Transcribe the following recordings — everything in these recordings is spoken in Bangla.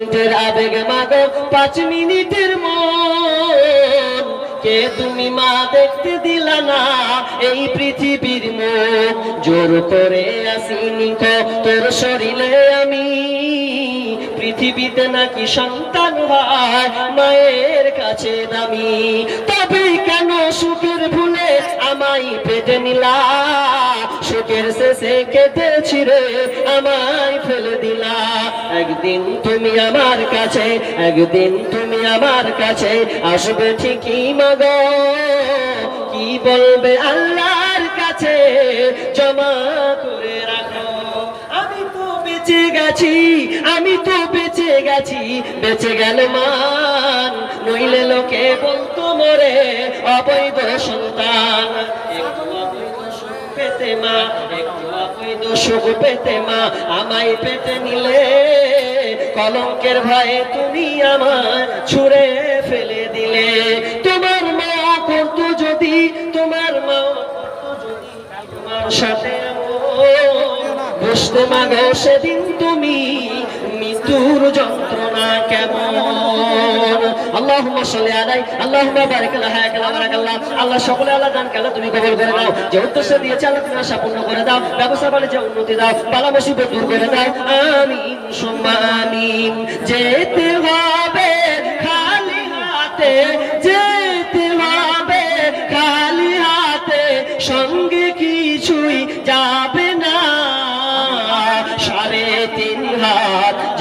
মিনিটের আবেগ মাগো, পাঁচ মিনিটের মন। কে তুমি মা দেখতে দিলা না? এই পৃথিবীর মুখ। জোর করে আসিনি তোর শরীরে আমি। পৃথিবীতে নাকি সন্তান হয়, মায়ের কাছে দামি। তবে কেন সুখের ভুলে আমায় পেটে নিলা। সুখের শেষে কেটে ছিড়ে আমায় ফেলে দিলা। একদিন তুমি আমার কাছে, একদিন তুমি আমার কাছে আসবে ঠিকই মাগ। কি বলবে আল্লাহর কাছে? জমা গেছি, আমি তো বেঁচে গেছি, বেঁচে গেল মান। নইলে লোকে বলতো, মরে অবৈধ সন্তান। নিলে। কলঙ্কের ভয়ে তুমি আমার ছুঁড়ে ফেলে দিলে। তোমার মা করতো যদি, তোমার মা করতো যদি তোমার সাথে বুঝতে মাগো, সেদিন তুমি মৃত্যুর যন্ত্রণা কেমন? যেতে হবে খালি হাতে, যেতে হবে খালি হাতে। সঙ্গে কিছুই যাবে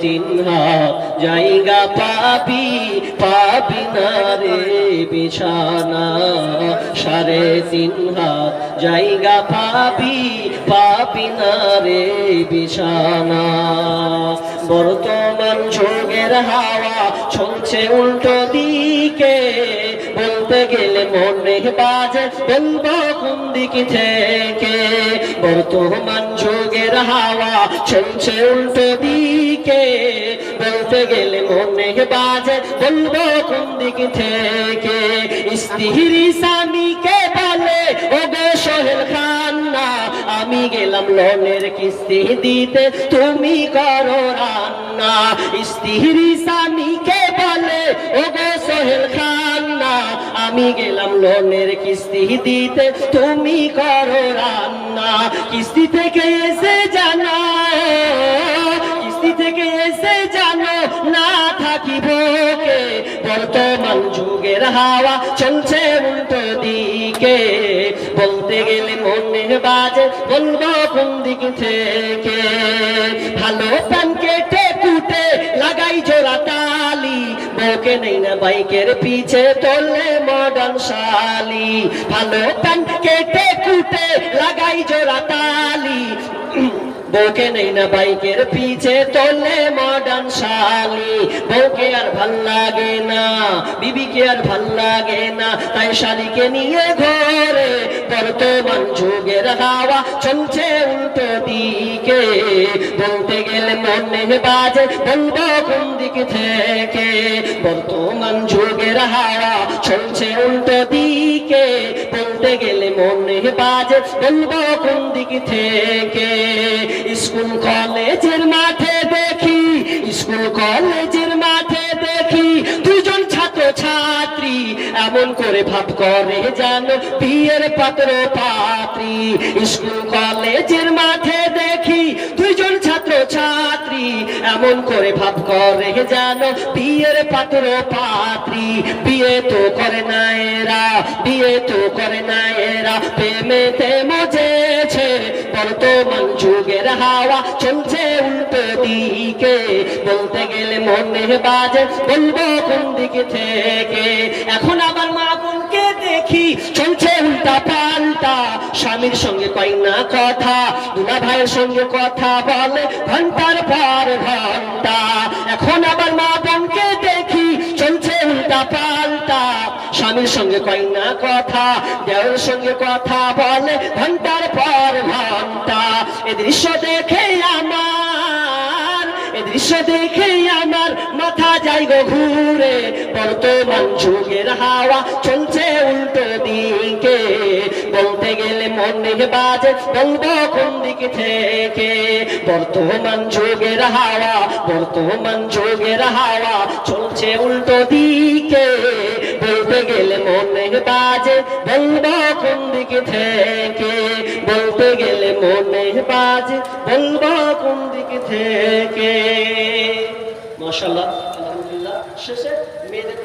তিন হাত, জায়গা পাবি পাবি না রে বিছানা। সারে হাত, জায়গা পাবি পাবি না রে বিছানা। বর্তমান যুগের হাওয়া চলছে উল্টো দিকে। বর্তমান যুগের হাওয়া চলছে উল্টো দিকে। বলতে গেলে মনে বাজে বলব কোন দিক থেকে? স্ত্রী স্বামীকে বলে ও সোহেল খান না আমি গেলাম লোনের কিস্তি দিতে, তুমি করো রান্না। স্ত্রী স্বামীকে বলে ও সোহেল খান আমি গেলাম লোনের কিস্তি দিতে। তুমি করো রান্না। কিস্তি থেকে এসে জানা, কিস্তি থেকে এসে জানো, না থাকিব বর্তমান যুগের হাওয়া চলছে উল্টো দিকে। বলতে গেলে মনে বাজে, বলব কোন দিক থেকে? ভালো প্যান কেটে কুটে লাগাই জোড়া তালি বউকে নেই না বাইকের পিছে, তোলে মডার্ন শালি। ভালো প্যান কেটে কুটে লাগাই জোড়া তালি। বউকে নেই না বাইকের পিছে, তোলে মডার্ন শালি। বউকে আর ভালো লাগে না, বিবিকে আর ভালো লাগে না। তাই শালিকে নিয়ে ঘরে বর্তমান যুগের হাওয়া চলছে দিকে বলতে গেলে মনে বাজে বলব কোন দিক থেকে? বর্তমান যুগের হাওয়া চলছে উল্টো দিকে। বলতে গেলে মনে বাজে বলব কোন দিক থেকে? স্কুল, কলেজের মাঠে দেখি, স্কুল, কলেজের মাঠে দেখি দুজন ছাত্র ছাত্রী এমন করে ভাব করে জানো বিয়ের পাত্র পাত্রী স্কুল, কলেজের এমন করে ভাব করে জানো বিয়ের পাত্র পাত্রী, বিয়ে তো করে না এরা, বিয়ে তো করে না এরা। প্রেমেতে মজেছে বর্তমান যুগের হাওয়া চলছে উল্টো দিকে। বলতে গেলে মনে বাজে, বলব কোন দিকে থেকে? এখন আবার মা বোনকে দেখি, চলছে উল্টা পাল্টা। স্বামীর সঙ্গে কয় না কথা, দুলা ভাইয়ের সঙ্গে কথা বলে, ঘণ্টার পর ঘণ্টা। এখন আবার মা স্বামীর সঙ্গে কয় না কথা দেওয়ার সঙ্গে কথা বলে, ঘণ্টার পর ঘণ্টা। এ দৃশ্য দেখে আমার, এ দৃশ্য দেখে আমার মাথা যাই গো ঘুরে। বর্তমান যুগের হাওয়া চলছে উল্টো দিকে। বলতে গেলে মনে বাজে, বলব কোন দিক থেকে? বর্তমান যুগের হাওয়া, বর্তমান যুগের হাওয়া চলছে উল্টো দিকে থেকে বলতে গেলে মনে বাজে বলবা কোন দিক থেকে মশাল্লাহ আলহামদুলিল্লাহ শেষে মেয়েদের?